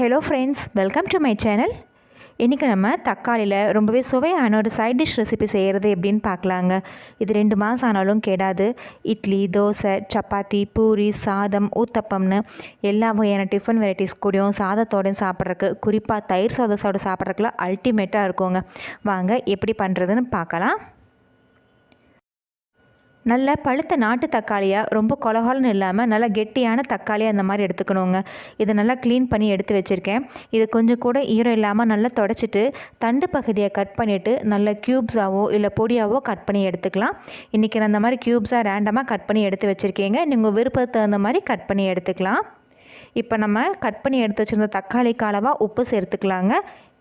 Hello friends welcome to my channel இன்றைக்கி நம்ம தக்காளியில் ரொம்பவே சுவையான ஒரு சைட் டிஷ் ரெசிபி செய்கிறது எப்படின்னு பார்க்கலாங்க. இது ரெண்டு மாதம் ஆனாலும் கெடாது. இட்லி தோசை சப்பாத்தி பூரி சாதம் ஊத்தப்பம்னு எல்லா வகையான டிஃபன் வெரைட்டிஸ் கூடயும் சாதத்தோடையும் சாப்பிட்றதுக்கு குறிப்பாக தயிர் சாதத்தோட சாப்பிட்றதுக்குலாம் அல்டிமேட்டாக இருக்குங்க. வாங்க எப்படி பண்ணுறதுன்னு பார்க்கலாம். நல்ல பழுத்த நாட்டு தக்காளியாக ரொம்ப கொலகொலன்னு இல்லாமல் நல்லா கெட்டியான தக்காளியாக அந்த மாதிரி எடுத்துக்கணுங்க. இதை நல்லா க்ளீன் பண்ணி எடுத்து வச்சுருக்கேன். இது கொஞ்சம் கூட ஈரம் இல்லாமல் நல்லா தொடச்சிட்டு தண்டு பகுதியை கட் பண்ணிவிட்டு நல்ல க்யூப்ஸாவோ இல்லை பொடியாவோ கட் பண்ணி எடுத்துக்கலாம். இன்றைக்கி நான் அந்த மாதிரி க்யூப்ஸாக ரேண்டமாக கட் பண்ணி எடுத்து வச்சுருக்கீங்க. நீங்கள் விருப்பத்துக்கு தகுந்த மாதிரி கட் பண்ணி எடுத்துக்கலாம். இப்போ நம்ம கட் பண்ணி எடுத்து வச்சுருந்த தக்காளிக்கு அளவாக உப்பு சேர்த்துக்கலாங்க.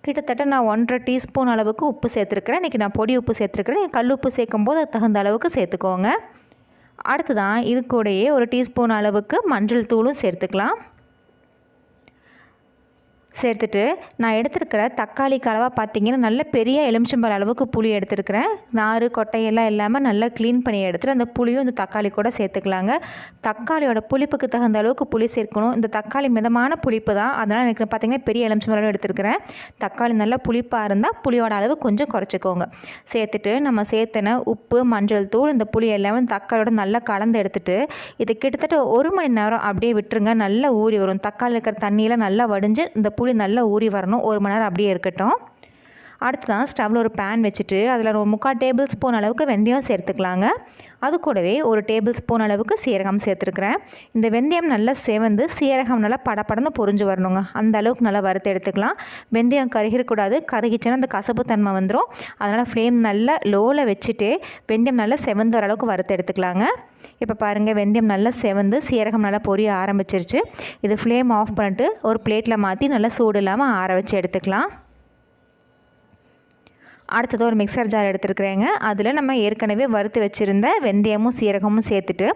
கிட்டத்தட்ட நான் ஒன்றரை டீஸ்பூன் அளவுக்கு உப்பு சேர்த்துருக்குறேன். இன்றைக்கி நான் பொடி உப்பு சேர்த்துருக்குறேன். நீங்கள் கல் உப்பு சேர்க்கும் போது தகுந்த அளவுக்கு சேர்த்துக்கோங்க. அடுத்ததான் இது கூடயே ஒரு டீஸ்பூன் அளவுக்கு மஞ்சள் தூளும் சேர்த்துக்கலாம். சேர்த்துட்டு நான் எடுத்துருக்கிற தக்காளி கலவாக பார்த்தீங்கன்னா நல்ல பெரிய எலுமிச்சம்பழ அளவுக்கு புளி எடுத்துருக்கிறேன். நார் கொட்டையெல்லாம் இல்லாமல் நல்லா க்ளீன் பண்ணி எடுத்துகிட்டு அந்த புளியும் இந்த தக்காளி கூட சேர்த்துக்கலாங்க. தக்காளியோட புளிப்புக்கு தகுந்த அளவுக்கு புளி சேர்க்கணும். இந்த தக்காளி மிதமான புளிப்பு தான். அதனால் எனக்கு பார்த்தீங்கன்னா பெரிய எலுமிச்சம்பழம் எடுத்துருக்கிறேன். தக்காளி நல்லா புளிப்பாக இருந்தால் புளியோட அளவு கொஞ்சம் குறைச்சிக்கோங்க. சேர்த்துட்டு நம்ம சேர்த்தன உப்பு மஞ்சள் தூள் இந்த புளி எல்லாமே தக்காளியோட நல்லா கலந்து எடுத்துட்டு இது கிட்டத்தட்ட ஒரு மணி நேரம் அப்படியே விட்டுருங்க. நல்லா ஊறி வரும். தக்காளி இருக்கிற தண்ணியில் நல்லா வடிஞ்சு இந்த புளி நல்லா ஊறி வரணும். ஒரு மணி நேரம் அப்படியே இருக்கட்டும். அடுத்ததான் ஸ்டவ்வில் ஒரு பேன் வச்சுட்டு அதில் ஒரு முக்கால் டேபிள் ஸ்பூன் அளவுக்கு வெந்தயம் சேர்த்துக்கலாங்க. அது கூடவே ஒரு டேபிள் ஸ்பூன் அளவுக்கு சீரகம் சேர்த்துருக்குறேன். இந்த வெந்தயம் நல்லா சேவந்து சீரகம் நல்லா படப்படந்து பொரிஞ்சு வரணுங்க. அந்த அளவுக்கு நல்லா வறுத்து எடுத்துக்கலாம். வெந்தயம் கருகிடக்கூடாது. கருகிச்சுன்னா அந்த கசப்பு தன்மை வந்துடும் அதனால் ஃப்ளேம் நல்லா லோவில் வச்சுட்டு வெந்தயம் நல்லா செவந்து வர அளவுக்கு வறுத்து எடுத்துக்கலாங்க. இப்போ பாருங்கள் வெந்தயம் நல்லா செவந்து சீரகம் நல்லா பொரிய ஆரம்பிச்சிருச்சு. இது ஃப்ளேம் ஆஃப் பண்ணிட்டு ஒரு பிளேட்டில் மாற்றி நல்லா சூடு இல்லாமல் ஆற வச்சு எடுத்துக்கலாம். அடுத்தது ஒரு மிக்சர் ஜார் எடுத்துருக்குறேங்க. அதில் நம்ம ஏற்கனவே வறுத்து வச்சுருந்த வெந்தயமும் சீரகமும் சேர்த்துட்டு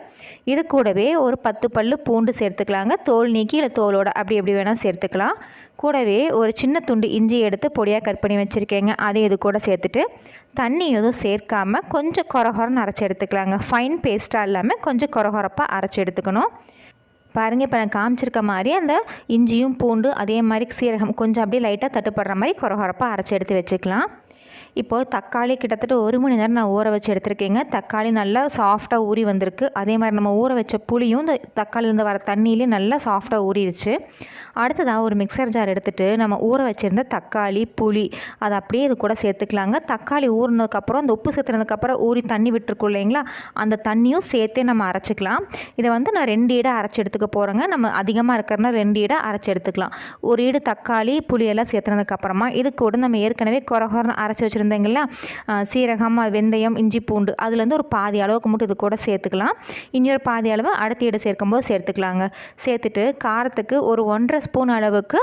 இது கூடவே ஒரு பத்து பல்லு பூண்டு சேர்த்துக்கலாங்க. தோல் நீக்கி இல்லை தோலோட அப்படி எப்படி வேணால் சேர்த்துக்கலாம். கூடவே ஒரு சின்ன துண்டு இஞ்சி எடுத்து பொடியாக கட் பண்ணி வச்சுருக்கேங்க. அதையும் இது கூட சேர்த்துட்டு தண்ணி எதுவும் சேர்க்காமல் கொஞ்சம் குறகுறன்னு அரைச்சி எடுத்துக்கலாங்க. ஃபைன் பேஸ்ட்டாக இல்லாமல் கொஞ்சம் குறகுறப்பாக அரைச்சி எடுத்துக்கணும். பாருங்கள் இப்போ நான் காமிச்சிருக்க மாதிரி அந்த இஞ்சியும் பூண்டு அதே மாதிரி சீரகம் கொஞ்சம் அப்படியே லைட்டாக தட்டுப்படுற மாதிரி குறகுறப்பாக அரைச்சி எடுத்து வச்சுக்கலாம். இப்போது தக்காளி கிட்டத்தட்ட ஒரு மணி நேரம் நான் ஊற வச்சு எடுத்திருக்கேங்க. தக்காளி நல்லா சாஃப்டாக ஊறி வந்திருக்கு. அதே மாதிரி நம்ம ஊற வச்ச புளியும் இந்த தக்காளிலேருந்து வர தண்ணியிலே நல்லா சாஃப்டாக ஊறிடுச்சு. அடுத்ததாக ஒரு மிக்சர் ஜார் எடுத்துகிட்டு நம்ம ஊற வச்சுருந்த தக்காளி புளி அதை அப்படியே இது கூட சேர்த்துக்கலாங்க. தக்காளி ஊறினதுக்கப்புறம் அந்த உப்பு சேர்த்துனதுக்கப்புறம் ஊறி தண்ணி விட்டுருக்கோம் இல்லைங்களா? அந்த தண்ணியும் சேர்த்தே நம்ம அரைச்சிக்கலாம். இதை வந்து நான் ரெண்டு ஈடாக அரைச்சி எடுத்துக்க போகிறேங்க நம்ம அதிகமாக இருக்கிறனா ரெண்டு ஈடாக அரைச்சி எடுத்துக்கலாம். ஒரு ஈடு தக்காளி புளியெல்லாம் சேர்த்துனதுக்கப்புறமா இது கூட நம்ம ஏற்கனவே குறகுறன்னு அரைச்சி வச்சுருந்தீங்களா சீரகம் வெந்தயம் இஞ்சி பூண்டு அதுலேருந்து ஒரு பாதி அளவுக்கு மட்டும் இது கூட சேர்த்துக்கலாம். இன்னொரு பாதி அளவு அடுத்த ஈடு சேர்க்கும்போது சேர்த்துக்கலாங்க. சேர்த்துட்டு காரத்துக்கு ஒரு ஒன்றரை ஸ்பூன் அளவுக்கு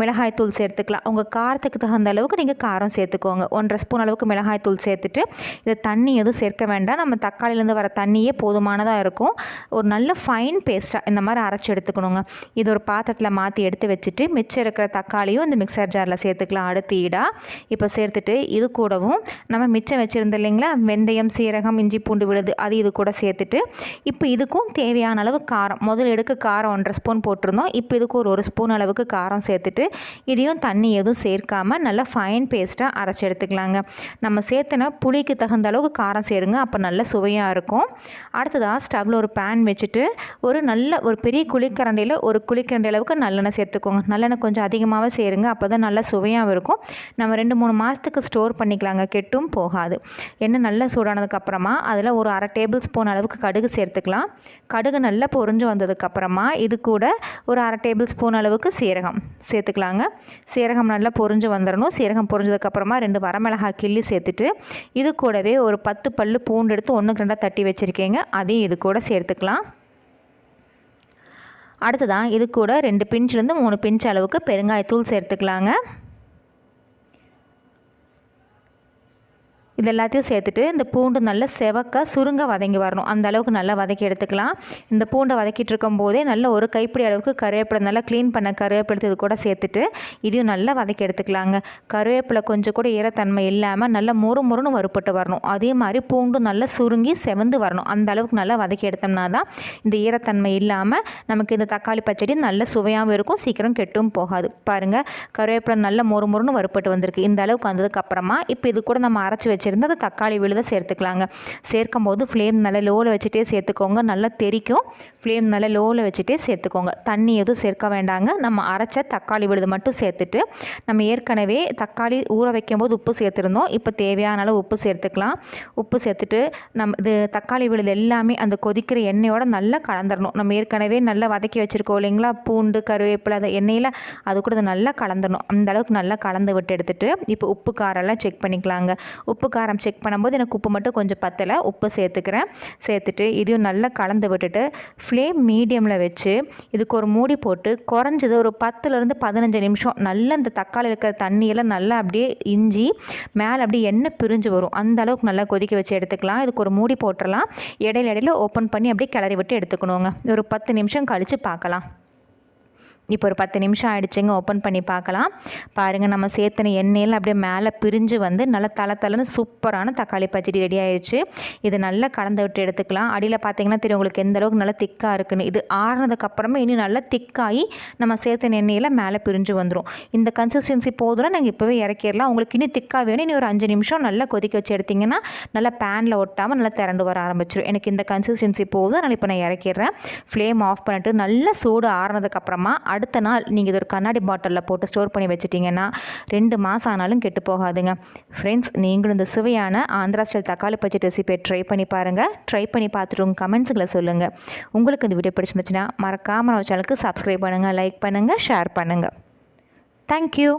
மிளகாய் தூள் சேர்த்துக்கலாம். உங்கள் காரத்துக்கு தகுந்த அளவுக்கு நீங்கள் காரம் சேர்த்துக்கோங்க. ஒன்றரை ஸ்பூன் அளவுக்கு மிளகாய் தூள் சேர்த்துட்டு இதை தண்ணி எதுவும் சேர்க்க வேண்டாம். நம்ம தக்காளிலேருந்து வர தண்ணியே போதுமானதாக இருக்கும். ஒரு நல்ல ஃபைன் பேஸ்ட்டாக இந்த மாதிரி அரைச்சி எடுத்துக்கணுங்க. இது ஒரு பாத்திரத்தில் மாற்றி எடுத்து வச்சுட்டு மிச்சம் இருக்கிற தக்காளியும் இந்த மிக்சர் ஜாரில் சேர்த்துக்கலாம். அடுத்து ஈடாக இப்போ சேர்த்துட்டு இது கூடவும் நம்ம மிச்சம் வச்சுருந்தோம் இல்லைங்களா? வெந்தயம் சீரகம் இஞ்சி பூண்டு விழுது அது இது கூட சேர்த்துட்டு இப்போ இதுக்கும் தேவையான அளவு காரம் முதல் எடுக்க காரம் ஒன்றரை ஸ்பூன் போட்டிருந்தோம். இப்போ இதுக்கு ஒரு ஒரு ஸ்பூன் அளவுக்கு காரம் சேர்த்துட்டு இதையும் தண்ணி எதுவும் சேர்க்காமல் நல்லா ஃபைன் பேஸ்ட்டாக அரைச்சி எடுத்துக்கலாங்க. நம்ம சேர்த்துன புளிக்கு தகுந்த அளவுக்கு காரம் சேருங்க. அப்போ நல்ல சுவையாக இருக்கும். அடுத்ததாக ஸ்டவ்வில் ஒரு பேன் வச்சுட்டு ஒரு நல்ல ஒரு பெரிய குளிக்கரண்டையில் ஒரு குளிக்கரண்டை அளவுக்கு நல்லெண்ணெய் சேர்த்துக்கோங்க. நல்லெண்ணெய் கொஞ்சம் அதிகமாகவே சேருங்க. அப்போ தான் நல்லா சுவையாகவும் இருக்கும். நம்ம ரெண்டு மூணு மாதத்துக்கு ஸ்டோர் ஸ்டோர் பண்ணிக்கலாங்க. கெட்டும் போகாது. எண்ணெய் நல்லா சூடானதுக்கப்புறமா அதில் ஒரு அரை டேபிள் ஸ்பூன் அளவுக்கு கடுகு சேர்த்துக்கலாம். கடுகு நல்லா பொரிஞ்சு வந்ததுக்கப்புறமா இது கூட ஒரு அரை டேபிள் ஸ்பூன் அளவுக்கு சீரகம் சேர்த்துக்கலாங்க. சீரகம் நல்லா பொரிஞ்சு வந்துடணும் சீரகம் பொரிஞ்சதுக்கப்புறமா ரெண்டு வரமிளகாய் கிள்ளி சேர்த்துட்டு இது கூடவே ஒரு பத்து பல்லு பூண்டு எடுத்து ஒன்றுக்கு ரெண்டாக தட்டி வச்சுருக்கீங்க. அதையும் இது கூட சேர்த்துக்கலாம். அடுத்ததான் இது கூட ரெண்டு பிஞ்சிலேருந்து மூணு பிஞ்ச் அளவுக்கு பெருங்காயத்தூள் சேர்த்துக்கலாங்க. இது எல்லாத்தையும் சேர்த்துட்டு இந்த பூண்டு நல்லா செவக்க சுருங்க வதங்கி வரணும். அந்த அளவுக்கு நல்லா வதக்கி எடுத்துக்கலாம். இந்த பூண்டை வதக்கிட்டு இருக்கும் போதே நல்ல ஒரு கைப்பிடி அளவுக்கு கருவேப்பிலை நல்லா க்ளீன் பண்ண கருவேப்பிலை இது கூட சேர்த்துட்டு இதையும் நல்லா வதக்கி எடுத்துக்கலாங்க. கருவேப்பிலை கொஞ்சம் கூட ஈரத்தன்மை இல்லாமல் நல்லா மொறு மொறுன்னு வறுப்பட்டு வரணும். அதே மாதிரி பூண்டும் நல்லா சுருங்கி செவந்து வரணும். அந்த அளவுக்கு நல்லா வதக்கி எடுத்தோம்னா தான் இந்த ஈரத்தன்மை இல்லாமல் நமக்கு இந்த தக்காளி பச்சடி நல்ல சுவையாகவும் இருக்கும். சீக்கிரம் கெட்டும் போகாது. பாருங்கள் கருவேப்பிலை நல்லா மொறு மொறுன்னு வறுப்பட்டு வந்திருக்கு. இந்த அளவுக்கு வந்ததுக்கப்புறமா இப்போ இது கூட நம்ம அரைச்சி வச்சு வச்சுருந்து அது தக்காளி விழுத சேர்த்துக்கலாங்க. சேர்க்கும் போது ஃப்ளேம் நல்லா லோவில் வச்சுட்டே சேர்த்துக்கோங்க. நல்லா தெறிக்கும் ஃப்ளேம் நல்லா லோவில் வச்சுட்டே சேர்த்துக்கோங்க. தண்ணி எதுவும் சேர்க்க வேண்டாங்க. நம்ம அரைச்ச தக்காளி விழுது மட்டும் சேர்த்துட்டு நம்ம ஏற்கனவே தக்காளி ஊற வைக்கும்போது உப்பு சேர்த்துருந்தோம். இப்போ தேவையான அளவு உப்பு சேர்த்துக்கலாம். உப்பு சேர்த்துட்டு நம்ம இது தக்காளி விழுது எல்லாமே அந்த கொதிக்கிற எண்ணெயோடு நல்லா கலந்துடணும் நம்ம ஏற்கனவே நல்லா வதக்கி வச்சுருக்கோம் இல்லைங்களா? பூண்டு கருவேப்பிலை அந்த எண்ணெயில் அது கூட நல்லா கலந்துடணும் அந்த அளவுக்கு நல்லா கலந்து விட்டு எடுத்துகிட்டு இப்போ உப்பு காரெல்லாம் செக் பண்ணிக்கலாங்க. உப்பு காரம் செக் பண்ணும்போது எனக்கு உப்பு மட்டும் கொஞ்சம் பத்தலை. உப்பு சேர்த்துக்கிறேன். சேர்த்துட்டு இதையும் நல்லா கலந்து விட்டுட்டு ஃப்ளேம் மீடியமில் வச்சு இதுக்கு ஒரு மூடி போட்டு குறைஞ்சது ஒரு பத்துலேருந்து பதினஞ்சு நிமிஷம் நல்லா இந்த தக்காளி இருக்கிற தண்ணியெல்லாம் நல்லா அப்படியே இஞ்சி மேலே அப்படியே எண்ணெய் பிரிஞ்சு வரும். அந்த அளவுக்கு நல்லா கொதிக்க வச்சு எடுத்துக்கலாம். இதுக்கு ஒரு மூடி போட்டுடலாம். இடையில இடையில ஓப்பன் பண்ணி அப்படியே கிளறி விட்டு எடுத்துக்கணுங்க. ஒரு பத்து நிமிஷம் கழித்து பார்க்கலாம். இப்போ ஒரு பத்து நிமிஷம் ஆயிடுச்சுங்க ஓப்பன் பண்ணி பார்க்கலாம். பாருங்கள் நம்ம சேர்த்துன எண்ணெயில் அப்படியே மேலே பிரிஞ்சு வந்து நல்லா தலை தலைன்னு சூப்பரான தக்காளி பச்சடி ரெடி ஆயிடுச்சு. இது நல்லா கலந்து விட்டு எடுத்துக்கலாம். அடியில் பார்த்தீங்கன்னா தெரியும் உங்களுக்கு எந்த அளவுக்கு நல்லா திக்காக இருக்குன்னு. இது ஆறுனதுக்கப்புறமா இன்னும் நல்லா திக்காகி நம்ம சேர்த்தின எண்ணெயில் மேலே பிரிஞ்சு வந்துடும் இந்த கன்சிஸ்டன்சி போதும்னா நாங்கள் இப்போவே இறக்கிடலாம். உங்களுக்கு இன்னும் திக்காக வேணும். இன்னும் ஒரு அஞ்சு நிமிஷம் நல்லா கொதிக்க வச்சு எடுத்திங்கன்னா நல்லா பேனில் ஒட்டாமல் நல்லா திரண்டு வர ஆரம்பிச்சிடும் எனக்கு இந்த கன்சிஸ்டன்சி போதும். அதனால் இப்போ நான் இறக்கிடுறேன். ஃப்ளேம் ஆஃப் பண்ணிட்டு நல்லா சூடு ஆறுனதுக்கப்புறமா அடுத்த நாள் நீங்கள் இது ஒரு கண்ணாடி பாட்டிலில் போட்டு ஸ்டோர் பண்ணி வச்சிட்டிங்கன்னா ரெண்டு மாதம் ஆனாலும் கெட்டு போகாதுங்க. ஃப்ரெண்ட்ஸ் நீங்களும் இந்த சுவையான ஆந்திரா ஸ்டைல் தக்காளி பச்சை ரெசிபியை ட்ரை பண்ணி பாருங்கள் ட்ரை பண்ணி பார்த்துட்டு உங்கள் கமெண்ட்ஸுங்களை சொல்லுங்கள் உங்களுக்கு இந்த வீடியோ பிடிச்சிருந்துச்சுன்னா மறக்காமல் நம்ம சேனலுக்கு சப்ஸ்கிரைப் பண்ணுங்கள் லைக் பண்ணுங்கள் ஷேர் பண்ணுங்கள் தேங்க்யூ